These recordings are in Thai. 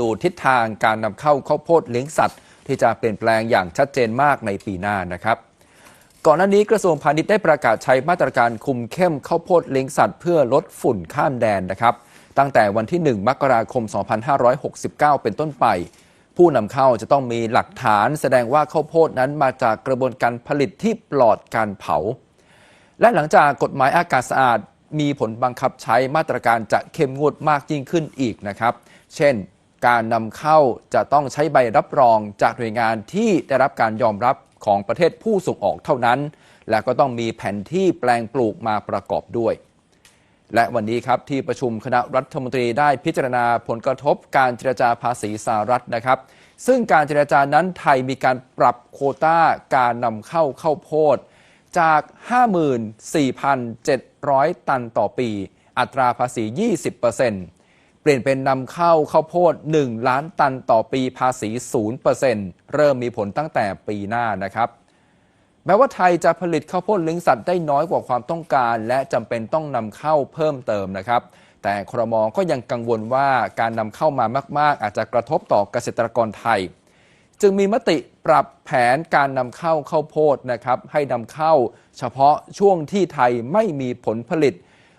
ดูทิศทางการนำเข้าข้าวโพดเลี้ยงสัตว์ ที่จะเปลี่ยนแปลงอย่างชัดเจนมากในปีหน้านะครับก่อนหน้านี้กระทรวงพาณิชย์ได้ประกาศใช้มาตรการคุมเข้มข้าวโพดเลี้ยงสัตว์ เพื่อลดฝุ่นข้ามแดนนะครับ ตั้งแต่วันที่ 1 มกราคม 2569 เป็นต้นไป ผู้นำเข้าจะต้องมีหลักฐานแสดงว่าข้าวโพดนั้นมาจากกระบวนการผลิตที่ปลอดการเผา และหลังจากกฎหมายอากาศสะอาดมีผลบังคับใช้มาตรการจะเข้มงวดมากยิ่งขึ้นอีกนะครับ เช่น การนำเข้าจะต้องใช้ใบรับรองจากหน่วยงานที่ได้รับการยอมรับของประเทศผู้ส่งออกเท่านั้น และก็ต้องมีแผนที่แปลงปลูกมาประกอบด้วย และวันนี้ครับที่ประชุมคณะรัฐมนตรีได้พิจารณาผลกระทบการเจรจาภาษีสหรัฐนะครับ ซึ่งการเจรจานั้นไทยมีการปรับโคต้าการนำเข้าข้าวโพดจาก 54,700 ตันต่อปี อัตราภาษี 20% เปลี่ยนเป็นนำเข้าข้าวโพด 1 ล้านตันต่อปีภาษี 0%เริ่มมีผลตั้งแต่ปีหน้านะครับแม้ว่าไทยจะผลิตข้าวโพดเลี้ยงสัตว์ได้น้อยกว่าความต้องการ และจำเป็นต้องนำเข้าเพิ่มเติมนะครับ แต่ครมก็ยังกังวลว่าการนำเข้ามามาก ๆ อาจจะกระทบต่อเกษตรกรไทย จึงมีมติปรับแผนการนำเข้าข้าวโพดนะครับให้นำเข้า เฉพาะช่วงที่ไทยไม่มีผลผลิต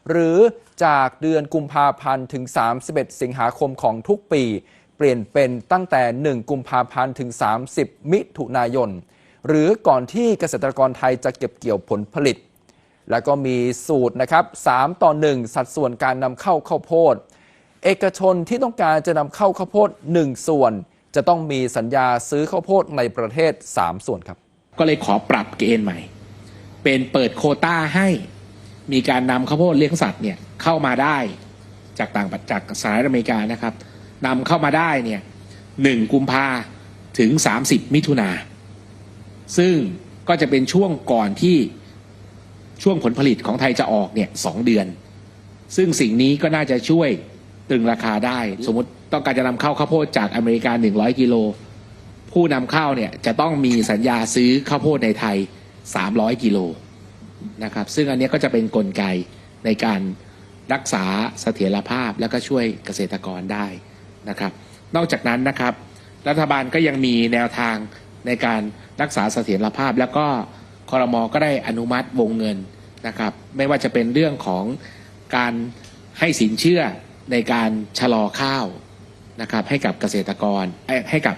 หรือจากเดือนกุมภาพันธ์ถึง 31 สิงหาคมของทุกปี เปลี่ยนเป็นตั้งแต่ 1 กุมภาพันธ์ถึง 30 มิถุนายน หรือก่อนที่เกษตรกรไทยจะเก็บเกี่ยวผลผลิต แล้วก็มีสูตรนะครับ 3 ต่อ 1 สัดส่วนการนำเข้าข้าวโพด เอกชนที่ต้องการจะนำเข้าข้าวโพด 1 ส่วน จะต้องมีสัญญาซื้อข้าวโพดในประเทศ 3 ส่วนครับ ก็เลยขอปรับเกณฑ์ใหม่ เป็นเปิดโคต้าให้ มีการนำข้าวโพดเลี้ยงสัตว์เนี่ยเข้ามาได้จากต่างประจากสหรัฐอเมริกานะครับนำเข้ามาได้เนี่ยหนึ่งกุมภาถึง 30 มิถุนาซึ่งก็จะเป็นช่วงก่อนที่ช่วงผลผลิตของไทยจะออกเนี่ยสองเดือน ซึ่งสิ่งนี้ก็น่าจะช่วยตรึงราคาได้ สมมติต้องการจะนำเข้าข้าวโพดจากอเมริกา 100 กิโล ผู้นำเข้าเนี่ยจะต้องมีสัญญาซื้อข้าวโพดในไทย 300 กิโล นะครับ ซึ่งอันนี้ก็จะเป็นนกลไกในการรักษาเสถียรภาพแล้วก็ช่วยเกษตรกรได้นะครับ นอกจากนั้นนะครับ รัฐบาลก็ยังมีแนวทางในการรักษาเสถียรภาพ แล้วก็คอรมอก็ได้อนุมัติวงเงินนะครับ ไม่ว่าจะเป็นเรื่องของการให้สินเชื่อในการชะลอข้าวนะครับ ให้กับเกษตรกรให้กับ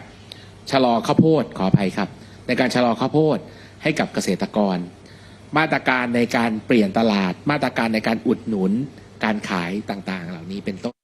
ชะลอข้าวโพดขออภัยครับ ในการชะลอข้าวโพดให้กับเกษตรกร มาตรการในการเปลี่ยนตลาด มาตรการในการอุดหนุนการขายต่างๆ เหล่านี้เป็นต้น